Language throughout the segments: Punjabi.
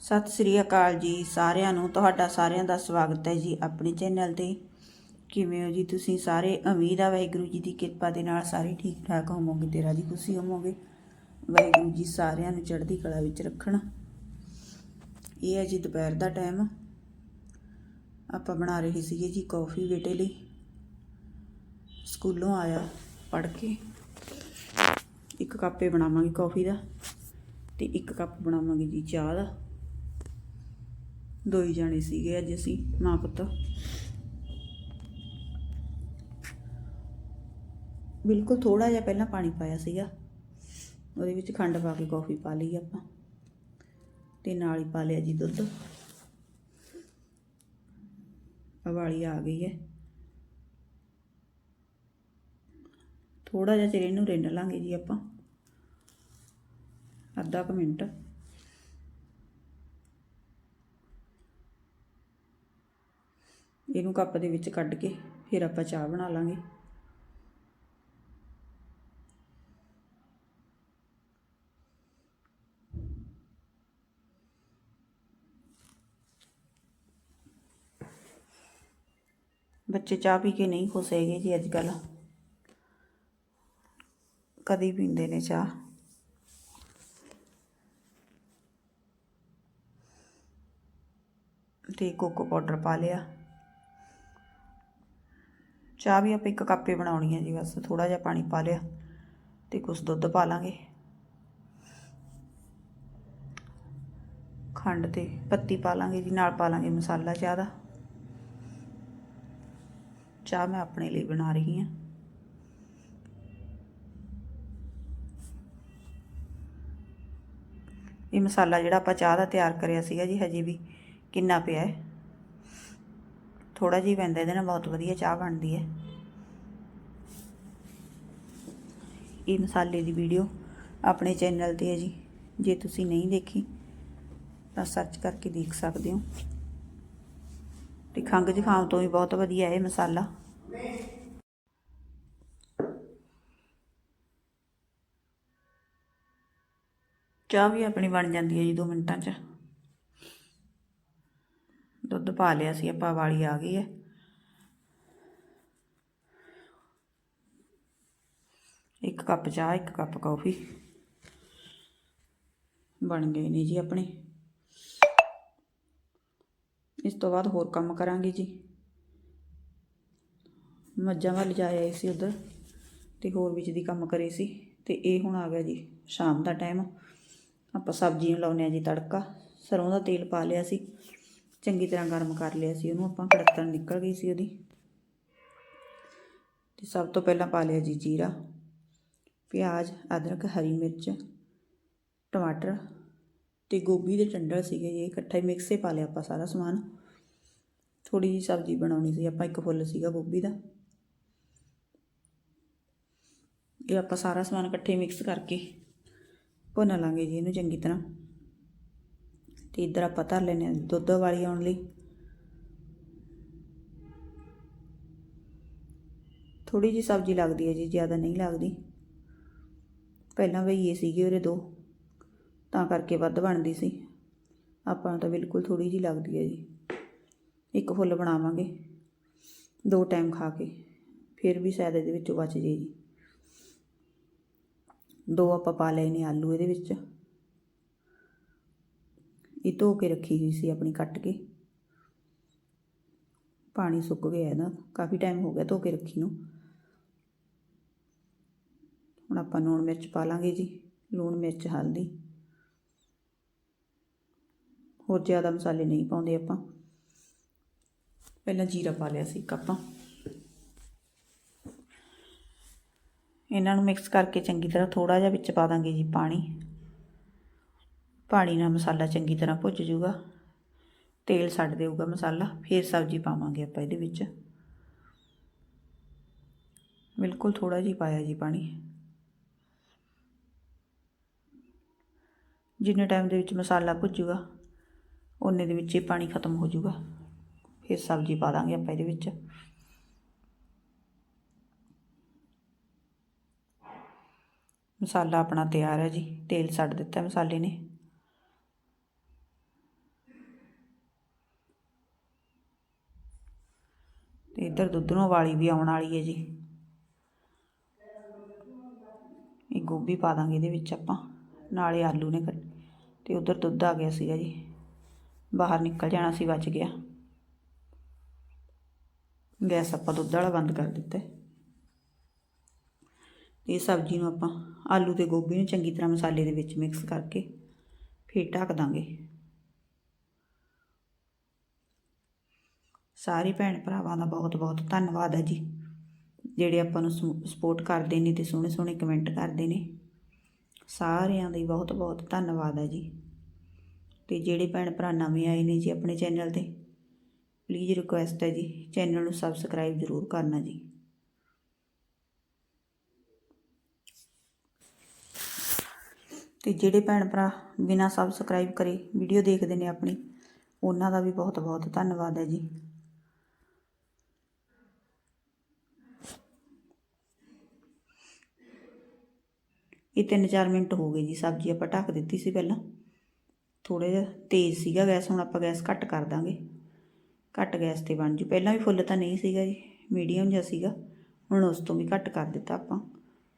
ਸਤਿ ਸ੍ਰੀ ਅਕਾਲ ਜੀ ਸਾਰਿਆਂ ਨੂੰ। ਤੁਹਾਡਾ ਸਾਰਿਆਂ ਦਾ ਸਵਾਗਤ ਹੈ ਜੀ ਆਪਣੇ ਚੈਨਲ ਤੇ। ਕਿਵੇਂ ਹੋ ਜੀ ਤੁਸੀਂ ਸਾਰੇ? ਉਮੀਦ ਆ ਵਾਹਿਗੁਰੂ ਜੀ ਦੀ ਕਿਰਪਾ ਦੇ ਨਾਲ ਸਾਰੇ ਠੀਕ ਠਾਕ ਹੋਵੋਗੇ ਤੇ ਰਾਜੀ ਖੁਸ਼ੀ ਹੋਵੋਗੇ। ਵਾਹਿਗੁਰੂ ਜੀ ਸਾਰਿਆਂ ਨੂੰ ਚੜ੍ਹਦੀ ਕਲਾ ਵਿੱਚ ਰੱਖਣ। ਇਹ ਹੈ ਜੀ ਦੁਪਹਿਰ ਦਾ ਟਾਈਮ ਆਪਾਂ ਬਣਾ ਰਹੇ ਸੀਗੇ ਜੀ ਕੌਫੀ ਬੇਟੇ ਲਈ। ਸਕੂਲੋਂ ਆਇਆ ਪੜ੍ਹ ਕੇ। ਇੱਕ ਕੱਪੇ ਬਣਾਵਾਂਗੇ ਕੌਫੀ ਦਾ ਤੇ ਇੱਕ ਕੱਪ ਬਣਾਵਾਂਗੇ ਜੀ ਚਾਹ ਦਾ। ਦੋਈ ਜਾਣੇ ਸੀਗੇ ਅੱਜ ਅਸੀਂ ਮਾਂ ਪੁੱਤ। ਬਿਲਕੁਲ ਥੋੜਾ ਜਿਹਾ ਪਹਿਲਾਂ ਪਾਣੀ ਪਾਇਆ ਸੀਗਾ। ਉਹਦੇ ਵਿੱਚ ਖੰਡ ਪਾ ਕੇ ਕੌਫੀ ਪਾ ਲਈ ਆਪਾਂ। ਤੇ ਨਾਲ ਹੀ ਪਾ ਲਿਆ ਜੀ ਦੁੱਧ। ਉਬਾਲੀ ਆ ਗਈ ਹੈ। ਥੋੜਾ ਜਿਹਾ ਚਿਰ ਇਹਨੂੰ ਰਿੰਨ ਲਾਂਗੇ ਜੀ ਆਪਾਂ। ਅੱਧਾ ਕੁ ਮਿੰਟ। ਇਹਨੂੰ ਕੱਪ ਦੇ ਵਿੱਚ ਕੱਢ ਕੇ ਫਿਰ ਆਪਾਂ ਚਾਹ ਬਣਾ ਲਾਂਗੇ। ਬੱਚੇ ਚਾਹ ਪੀ ਕੇ ਨਹੀਂ ਖੁਸ਼ ਹੈਗੇ ਜੀ ਅੱਜ ਕੱਲ੍ਹ। ਕਦੀ ਪੀਂਦੇ ਨੇ ਚਾਹ। ਤੇ ਕੋਕੋ ਪਾਊਡਰ ਪਾ ਲਿਆ। ਚਾਹ ਵੀ ਆਪਾਂ ਇੱਕ ਕੱਪੇ ਬਣਾਉਣੀ ਹੈ ਜੀ, ਬਸ ਥੋੜਾ ਜਿਹਾ ਪਾਣੀ ਪਾ ਲਿਆ ਤੇ ਕੁਛ ਦੁੱਧ ਪਾ ਲਾਂਗੇ। ਖੰਡ ਤੇ ਪੱਤੀ ਪਾ ਲਾਂਗੇ ਜੀ, ਨਾਲ ਪਾ ਲਾਂਗੇ ਮਸਾਲਾ ਚਾਹ ਦਾ। ਚਾਹ ਮੈਂ ਆਪਣੇ ਲਈ ਬਣਾ ਰਹੀ ਹਾਂ। ਇਹ ਮਸਾਲਾ ਜਿਹੜਾ ਆਪਾਂ ਚਾਹ ਦਾ ਤਿਆਰ ਕਰਿਆ ਸੀਗਾ ਜੀ, ਹਜੇ ਵੀ ਕਿੰਨਾ ਪਿਆ ਹੈ? ਥੋੜਾ ਜਿਹਾ ਪੈਂਦਾ, ਇਹਦੇ ਨਾਲ ਬਹੁਤ ਵਧੀਆ ਚਾਹ ਬਣਦੀ ਹੈ। ਇਹ ਮਸਾਲੇ ਦੀ ਵੀਡੀਓ ਆਪਣੇ ਚੈਨਲ ਤੇ ਹੈ ਜੀ। ਜੇ ਤੁਸੀਂ ਨਹੀਂ ਦੇਖੀ, ਤਾਂ ਸਰਚ ਕਰਕੇ ਦੇਖ ਸਕਦੇ ਹੋ। ਤੇ ਖੰਗ ਜ਼ੁਕਾਮ ਤੋਂ ਵੀ ਬਹੁਤ ਵਧੀਆ ਇਹ ਮਸਾਲਾ। ਚਾਹ ਵੀ ਆਪਣੀ ਬਣ ਜਾਂਦੀ ਹੈ ਜੀ 2 ਮਿੰਟਾਂ 'ਚ। ਦੁੱਧ ਪਾ ਲਿਆ ਸੀ, ਆਪਾਂ ਵਾਲੀ ਆ ਗਈ ਹੈ। ਇੱਕ ਕੱਪ ਚਾਹ, ਇੱਕ ਕੱਪ ਕੌਫੀ। ਬਣ ਗਏ ਨੇ ਜੀ ਆਪਣੇ। ਇਸ ਤੋਂ ਬਾਅਦ ਹੋਰ ਕੰਮ ਕਰਾਂਗੇ ਜੀ। ਮੱਝਾਂ ਵੱਲ ਜਾ ਸੀ ਉਧਰ ਤੇ ਹੋਰ ਵਿੱਚ ਦੀ ਕੰਮ ਕਰੇ ਸੀ ਤੇ ਇਹ ਹੁਣ ਆ ਗਿਆ ਜੀ, ਸ਼ਾਮ ਦਾ ਟਾਈਮ ਆਪਾਂ ਸਬਜ਼ੀ ਨੂੰ ਲਾਉਨੇ ਆ ਜੀ ਤੜਕਾ। ਸਰੋਂ ਦਾ ਤੇਲ ਪਾ ਲਿਆ ਸੀ। ਚੰਗੀ ਤਰ੍ਹਾਂ ਗਰਮ ਕਰ ਲਿਆ ਸੀ, ਉਹਨੂੰ ਆਪਾਂ ਕੜਤਣ ਨਿਕਲ ਗਈ ਸੀ ਉਹਦੀ। ਤੇ ਸਭ ਤੋਂ ਪਹਿਲਾਂ ਪਾ ਲਿਆ ਜੀ ਜੀਰਾ, ਪਿਆਜ਼, ਅਦਰਕ, ਹਰੀ ਮਿਰਚ, ਟਮਾਟਰ ਤੇ ਗੋਭੀ ਦੇ ਟੰਡਲ ਸੀਗੇ ਜੀ ਇਕੱਠਾ ਹੀ ਮਿਕਸੇ ਪਾ ਲਿਆ ਆਪਾਂ ਸਾਰਾ ਸਮਾਨ। ਥੋੜੀ ਜੀ ਸਬਜ਼ੀ ਬਣਾਉਣੀ ਸੀ, ਆਪਾਂ ਇੱਕ ਫੁੱਲ ਸੀਗਾ ਗੋਭੀ ਦਾ। ਇਹ ਆਪਾਂ ਸਾਰਾ ਸਮਾਨ ਇਕੱਠੇ ਮਿਕਸ ਕਰਕੇ ਭੁੰਨ ਲਾਂਗੇ ਜੀ ਇਹਨੂੰ ਚੰਗੀ ਤਰ੍ਹਾਂ। ਤੇ ਇੱਧਰ ਆਪਾਂ ਧਰ ਲੈਨੇ ਆ ਦੁੱਧ ਵਾਲੀ ਆਉਣ ਲਈ। ਥੋੜੀ ਜੀ ਸਬਜ਼ੀ ਲੱਗਦੀ ਹੈ ਜੀ, ਜ਼ਿਆਦਾ ਨਹੀਂ ਲੱਗਦੀ। ਪਹਿਲਾਂ ਵਈਏ ਸੀਗੇ ਉਹਦੇ ਦੋ, ਤਾਂ ਕਰਕੇ ਵੱਧ ਬਣਦੀ ਸੀ। ਆਪਾਂ ਨੂੰ ਤਾਂ ਬਿਲਕੁਲ ਥੋੜੀ ਜੀ ਲੱਗਦੀ ਹੈ ਜੀ। ਇੱਕ ਫੁੱਲ ਬਣਾਵਾਂਗੇ, ਦੋ ਟਾਈਮ ਖਾ ਕੇ, ਫਿਰ ਵੀ ਸ਼ਾਇਦ ਇਹਦੇ ਵਿੱਚੋਂ ਬਚ ਜੇ ਜੀ। ਦੋ ਆਪਾਂ ਪਾ ਲਏ ਨੇ ਆਲੂ ਇਹਦੇ ਵਿੱਚ। ਇਹ ਧੋ ਕੇ ਰੱਖੀ ਹੋਈ ਸੀ ਆਪਣੀ ਕੱਟ ਕੇ। ਪਾਣੀ ਸੁੱਕ ਗਿਆ ਇਹਦਾ। ਕਾਫੀ ਟਾਈਮ ਹੋ ਗਿਆ ਧੋ ਕੇ ਰੱਖੀ ਨੂੰ। ਹੁਣ ਆਪਾਂ ਲੂਣ ਮਿਰਚ ਪਾ ਲਾਂਗੇ ਜੀ। ਲੂਣ ਮਿਰਚ, ਹਲਦੀ। ਹੋਰ ਜ਼ਿਆਦਾ ਮਸਾਲੇ ਨਹੀਂ ਪਾਉਂਦੇ ਆਪਾਂ। ਪਹਿਲਾਂ ਜੀਰਾ ਪਾ ਲਿਆ ਸੀ ਇੱਕ ਆਪਾਂ ਇਹਨਾਂ ਨੂੰ ਮਿਕਸ ਕਰਕੇ ਚੰਗੀ ਤਰ੍ਹਾਂ ਥੋੜਾ ਜਿਹਾ ਵਿੱਚ ਪਾ ਦਾਂਗੇ ਜੀ ਪਾਣੀ। ਪਾਣੀ ਨਾਲ ਮਸਾਲਾ ਚੰਗੀ ਤਰ੍ਹਾਂ ਭੁੱਜ ਜੂਗਾ ਤੇਲ ਛੱਡ ਦੇਊਗਾ ਮਸਾਲਾ, ਫਿਰ ਸਬਜ਼ੀ ਪਾਵਾਂਗੇ ਆਪਾਂ ਇਹਦੇ ਵਿੱਚ। ਬਿਲਕੁਲ ਥੋੜਾ ਜਿਹਾ ਪਾਇਆ ਜੀ ਪਾਣੀ। ਜਿੰਨੇ ਟਾਈਮ ਦੇ ਵਿੱਚ ਮਸਾਲਾ ਭੁੱਜੂਗਾ ਉਨੇ ਦੇ ਵਿੱਚ ਹੀ ਪਾਣੀ ਖਤਮ ਹੋ ਜਾਊਗਾ। ਫਿਰ ਸਬਜ਼ੀ ਪਾ ਦਾਂਗੇ ਆਪਾਂ ਇਹਦੇ ਵਿੱਚ। ਮਸਾਲਾ ਆਪਣਾ ਤਿਆਰ ਹੈ ਜੀ, ਤੇਲ ਛੱਡ ਦਿੱਤਾ ਮਸਾਲੇ ਨੇ। ਇੱਧਰ ਦੁੱਧ ਨੂੰ ਵਾਲੀ ਵੀ ਆਉਣ ਵਾਲੀ ਹੈ ਜੀ। ਇਹ ਗੋਭੀ ਪਾ ਦਾਂਗੇ ਇਹਦੇ ਵਿੱਚ ਆਪਾਂ, ਨਾਲੇ ਆਲੂ ਨੇ ਕੱਟ, ਤੇ ਉਧਰ ਦੁੱਧ ਆ ਗਿਆ ਸੀਗਾ ਜੀ। ਬਾਹਰ ਨਿਕਲ ਜਾਣਾ ਸੀ ਬਚ ਗਿਆ। ਗੈਸ ਆਪਾਂ ਦੁੱਧ ਵਾਲਾ ਬੰਦ ਕਰ ਦਿੱਤਾ। ਹੈ। ਇਹ ਸਬਜ਼ੀ ਨੂੰ ਆਪਾਂ ਆਲੂ ਤੇ ਗੋਭੀ ਨੂੰ ਚੰਗੀ ਤਰ੍ਹਾਂ ਮਸਾਲੇ ਦੇ ਵਿੱਚ ਮਿਕਸ ਕਰਕੇ ਫਿਰ ਢੱਕ ਦਾਂਗੇ। ਸਾਰੇ ਭੈਣ ਭਰਾਵਾਂ ਦਾ ਬਹੁਤ ਬਹੁਤ ਧੰਨਵਾਦ ਹੈ ਜੀ। ਜਿਹੜੇ ਆਪਾਂ ਨੂੰ ਸਪੋਰਟ ਕਰਦੇ ਨੇ ਤੇ ਸੋਹਣੇ ਸੋਹਣੇ ਕਮੈਂਟ ਕਰਦੇ ਨੇ, ਸਾਰਿਆਂ ਦਾ ਬਹੁਤ ਬਹੁਤ ਧੰਨਵਾਦ ਹੈ ਜੀ। ਤੇ ਜਿਹੜੇ ਭੈਣ ਭਰਾ ਨਵੇਂ ਆਏ ਨੇ ਜੀ ਆਪਣੇ ਚੈਨਲ ਤੇ ਪਲੀਜ਼ ਰਿਕੁਐਸਟ ਹੈ ਜੀ ਚੈਨਲ ਨੂੰ ਸਬਸਕ੍ਰਾਈਬ ਜ਼ਰੂਰ ਕਰਨਾ ਜੀ। ਤੇ ਜਿਹੜੇ ਭੈਣ ਭਰਾ ਬਿਨਾਂ ਸਬਸਕ੍ਰਾਈਬ ਕਰੇ ਵੀਡੀਓ ਦੇਖਦੇ ਨੇ ਆਪਣੀ, ਉਹਨਾਂ ਦਾ ਵੀ ਬਹੁਤ ਬਹੁਤ ਧੰਨਵਾਦ ਹੈ ਜੀ। ਇਹ 3-4 ਮਿੰਟ ਹੋ ਗਏ ਜੀ, ਸਬਜ਼ੀ ਆਪਾਂ ਢੱਕ ਦਿੱਤੀ ਸੀ ਪਹਿਲਾਂ। ਥੋੜਾ ਜਿਹਾ ਤੇਜ਼ ਸੀਗਾ ਗੈਸ, ਹੁਣ ਆਪਾਂ ਗੈਸ ਘੱਟ ਕਰ ਦਾਂਗੇ। ਘੱਟ ਗੈਸ ਤੇ ਬਣ ਜੂ। ਪਹਿਲਾਂ ਵੀ ਫੁੱਲ ਤਾਂ ਨਹੀਂ ਸੀਗਾ ਜੀ, ਮੀਡੀਅਮ ਜਿਹਾ ਸੀਗਾ। ਹੁਣ ਉਸ ਤੋਂ ਵੀ ਘੱਟ ਕਰ ਦਿੱਤਾ ਆਪਾਂ।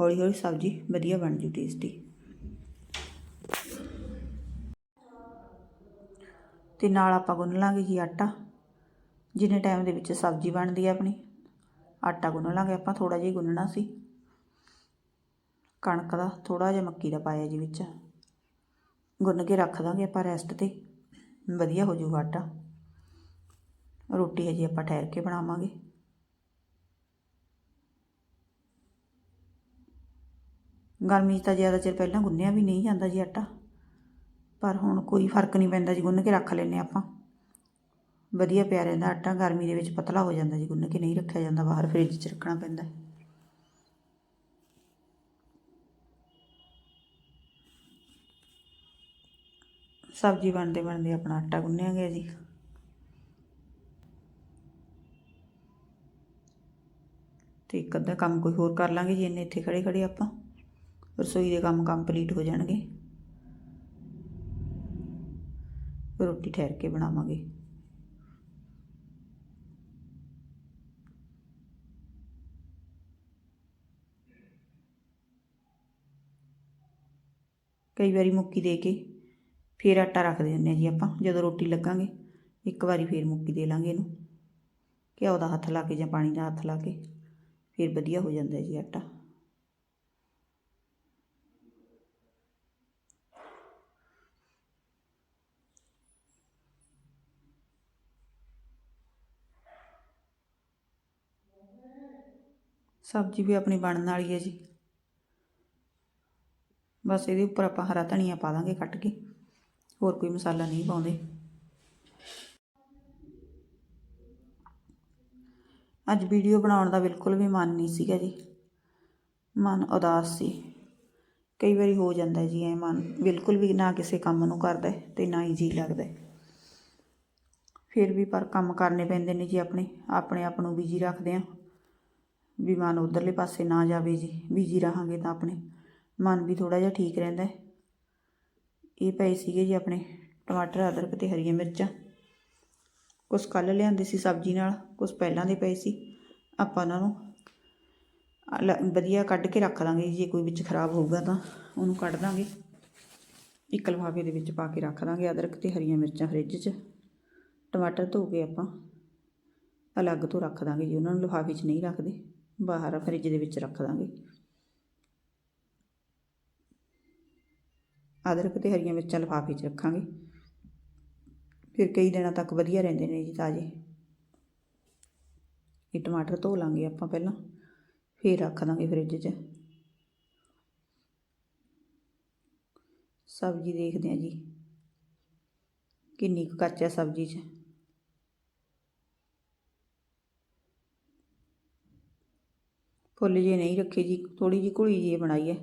ਹੌਲੀ ਹੌਲੀ ਸਬਜ਼ੀ ਵਧੀਆ ਬਣ ਜੂ ਟੇਸਟੀ। ਤੇ ਨਾਲ ਆਪਾਂ ਗੁੰਨ ਲਾਂਗੇ ਜੀ ਆਟਾ। ਜਿੰਨੇ ਟਾਈਮ ਦੇ ਵਿੱਚ ਸਬਜ਼ੀ ਬਣਦੀ ਹੈ ਆਪਣੀ, ਆਟਾ ਗੁੰਨ ਲਾਂਗੇ ਆਪਾਂ ਥੋੜਾ ਜਿਹਾ ਗੁੰਨਣਾ ਸੀ। ਕਣਕ ਦਾ, ਥੋੜ੍ਹਾ ਜਿਹਾ ਮੱਕੀ ਦਾ ਪਾਇਆ ਜੀ ਵਿੱਚ। ਗੁੰਨ ਕੇ ਰੱਖ ਦਾਂਗੇ ਆਪਾਂ ਰੈਸਟ ਤੇ। ਵਧੀਆ ਹੋ ਜਾਊਗਾ ਆਟਾ। ਰੋਟੀ ਹਜੇ ਆਪਾਂ ਠਹਿਰ ਕੇ ਬਣਾਵਾਂਗੇ। ਗਰਮੀ 'ਚ ਤਾਂ ਜ਼ਿਆਦਾ ਚਿਰ ਪਹਿਲਾਂ ਗੁੰਨਿਆ ਵੀ ਨਹੀਂ ਜਾਂਦਾ ਜੀ ਆਟਾ। ਪਰ ਹੁਣ ਕੋਈ ਫ਼ਰਕ ਨਹੀਂ ਪੈਂਦਾ ਜੀ, ਗੁੰਨ ਕੇ ਰੱਖ ਲੈਨੇ ਆਪਾਂ। ਵਧੀਆ ਪਿਆ ਰਹਿੰਦਾ ਆਟਾ, ਗਰਮੀ ਦੇ ਵਿੱਚ ਪਤਲਾ ਹੋ ਜਾਂਦਾ ਜੀ, ਗੁੰਨ ਕੇ ਨਹੀਂ ਰੱਖਿਆ ਜਾਂਦਾ, ਬਾਹਰ ਫ੍ਰਿਜ 'ਚ ਰੱਖਣਾ ਪੈਂਦਾ। ਸਬਜ਼ੀ ਬਣਦੇ ਬਣਦੇ ਆਪਣਾ ਆਟਾ ਗੁੰਨਿਆ ਗਿਆ ਜੀ। ਤੇ ਇੱਕ ਅੱਧਾ ਕੰਮ ਕੋਈ ਹੋਰ ਕਰ ਲਾਂਗੇ ਜੀ, ਇੰਨੇ ਇੱਥੇ ਖੜੇ ਖੜੇ ਆਪਾਂ। ਰਸੋਈ ਦੇ ਕੰਮ ਕੰਪਲੀਟ ਹੋ ਜਾਣਗੇ। ਰੋਟੀ ਠਹਿਰ ਕੇ ਬਣਾਵਾਂਗੇ। ਕਈ ਵਾਰੀ ਮੁੱਕੀ ਦੇ ਕੇ ਫਿਰ ਆਟਾ ਰੱਖ ਦਿੰਦੇ ਹਾਂ ਜੀ ਆਪਾਂ, ਜਦੋਂ ਰੋਟੀ ਲੱਗਾਂਗੇ, ਇੱਕ ਵਾਰੀ ਫਿਰ ਮੁੱਕੀ ਦੇ ਲਾਂਗੇ ਇਹਨੂੰ। ਘਿਓ ਦਾ ਹੱਥ ਲਾ ਕੇ ਜਾਂ ਪਾਣੀ ਦਾ ਹੱਥ ਲਾ ਕੇ, ਫਿਰ ਵਧੀਆ ਹੋ ਜਾਂਦਾ ਜੀ ਆਟਾ। ਸਬਜ਼ੀ ਵੀ ਆਪਣੀ ਬਣਨ ਵਾਲੀ ਹੈ ਜੀ। ਬਸ ਇਹਦੇ ਉੱਪਰ ਆਪਾਂ ਹਰਾ ਧਨੀਆ ਪਾ ਦਾਂਗੇ ਕੱਟ ਕੇ। ਹੋਰ ਕੋਈ ਮਸਾਲਾ ਨਹੀਂ ਪਾਉਂਦੇ। ਅੱਜ ਵੀਡੀਓ ਬਣਾਉਣ ਦਾ ਬਿਲਕੁਲ ਵੀ ਮਨ ਨਹੀਂ ਸੀਗਾ ਜੀ। ਮਨ ਉਦਾਸ ਸੀ। ਕਈ ਵਾਰੀ ਹੋ ਜਾਂਦਾ ਜੀ ਐ ਮਨ ਬਿਲਕੁਲ ਵੀ ਨਾ ਕਿਸੇ ਕੰਮ ਨੂੰ ਕਰਦਾ ਤੇ ਨਾ ਹੀ ਜੀ ਲੱਗਦਾ ਫਿਰ ਵੀ ਪਰ ਕੰਮ ਕਰਨੇ ਪੈਂਦੇ ਨੇ ਜੀ ਆਪਣੇ ਆਪਣੇ ਆਪ ਨੂੰ ਬਿਜ਼ੀ ਰੱਖਦੇ ਆ ਵੀ ਮਨ ਉਧਰਲੇ ਪਾਸੇ ਨਾ ਜਾਵੇ ਜੀ ਬਿਜ਼ੀ ਰਹਾਂਗੇ ਤਾਂ ਆਪਣੇ। ਮਨ ਵੀ ਥੋੜਾ ਜਿਹਾ ਠੀਕ ਰਹਿੰਦਾ ਇਹ ਪਏ ਸੀਗੇ ਜੀ ਆਪਣੇ ਟਮਾਟਰ, ਅਦਰਕ ਤੇ ਹਰੀਆਂ ਮਿਰਚਾਂ। ਕੁਛ ਕੱਲ ਲਿਆਂਦੇ ਸੀ ਸਬਜ਼ੀ ਨਾਲ, ਕੁਛ ਪਹਿਲਾਂ ਦੇ ਪਏ ਸੀ। ਆਪਾਂ ਉਹਨਾਂ ਨੂੰ ਵਧੀਆ ਕੱਢ ਕੇ ਰੱਖ ਦਾਂਗੇ ਜੇ ਕੋਈ ਵਿੱਚ ਖਰਾਬ ਹੋਊਗਾ ਤਾਂ ਉਹਨੂੰ ਕੱਢ ਦਾਂਗੇ। ਇੱਕ ਲਿਫਾਫੇ ਦੇ ਵਿੱਚ ਪਾ ਕੇ ਰੱਖ ਦਾਂਗੇ ਅਦਰਕ ਤੇ ਹਰੀਆਂ ਮਿਰਚਾਂ ਫ੍ਰਿਜ 'ਚ। ਟਮਾਟਰ ਧੋ ਕੇ ਆਪਾਂ ਅਲੱਗ ਤੋਂ ਰੱਖ ਦਾਂਗੇ ਜੀ, ਉਹਨਾਂ ਨੂੰ ਲਿਫਾਫੇ 'ਚ ਨਹੀਂ ਰੱਖਦੇ, ਬਾਹਰ ਫ੍ਰਿਜ ਦੇ ਵਿੱਚ ਰੱਖ ਦਾਂਗੇ। ਅਦਰਕ ਤੇ ਹਰੀਆਂ ਮਿਰਚਾਂ ਲਿਫਾਫੇ 'ਚ ਰੱਖਾਂਗੇ। ਫਿਰ ਕਈ ਦਿਨਾਂ ਤੱਕ ਵਧੀਆ ਰਹਿੰਦੇ ਨੇ ਜੀ ਤਾਜ਼ੇ। ਇਹ ਟਮਾਟਰ ਧੋ ਲਾਂਗੇ ਆਪਾਂ ਪਹਿਲਾਂ, ਫਿਰ ਰੱਖ ਦਾਂਗੇ ਫ੍ਰਿਜ 'ਚ। ਸਬਜ਼ੀ ਦੇਖਦੇ ਹਾਂ ਜੀ, ਕਿੰਨੀ ਕੁ ਕੱਚਾ ਸਬਜ਼ੀ 'ਚ। ਫੁੱਲ ਜੇ ਨਹੀਂ ਰੱਖੇ ਜੀ ਥੋੜੀ ਜਿਹੀ ਘੁਲੀ ਜੀ ਬਣਾਈ ਹੈ।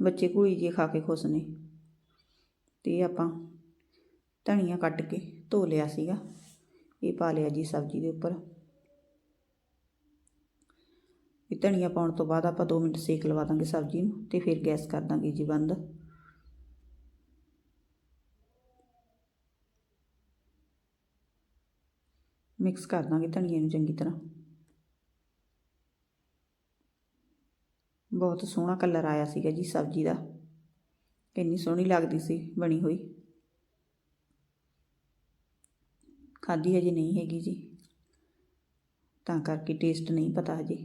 ਬੱਚੇ ਘੁਲੀ ਜੀ ਖਾ ਕੇ ਖੁਸ਼ ਨੇ। ਤੇ ਆਪਾਂ ਧਨੀਆ ਕੱਟ ਕੇ ਧੋ ਲਿਆ ਸੀਗਾ। ਇਹ ਪਾ ਲਿਆ ਜੀ ਸਬਜ਼ੀ ਦੇ ਉੱਪਰ। ਇਹ ਧਨੀਆ ਪਾਉਣ ਤੋਂ ਬਾਅਦ ਆਪਾਂ 2 ਮਿੰਟ ਸੇਕ ਲਵਾ ਦਾਂਗੇ ਸਬਜ਼ੀ ਨੂੰ ਤੇ ਫਿਰ ਗੈਸ ਕਰ ਦਾਂਗੇ ਜੀ ਬੰਦ। ਮਿਕਸ ਕਰ ਦਾਂਗੇ ਧਨੀਏ ਨੂੰ ਚੰਗੀ ਤਰ੍ਹਾਂ। ਬਹੁਤ ਸੋਹਣਾ ਕਲਰ ਆਇਆ ਸੀਗਾ ਜੀ ਸਬਜ਼ੀ ਦਾ। ਇੰਨੀ ਸੋਹਣੀ ਲੱਗਦੀ ਸੀ, ਬਣੀ ਹੋਈ। ਖਾਧੀ ਹਜੇ ਨਹੀਂ ਹੈਗੀ ਜੀ। ਤਾਂ ਕਰਕੇ ਟੇਸਟ ਨਹੀਂ ਪਤਾ ਹਜੇ।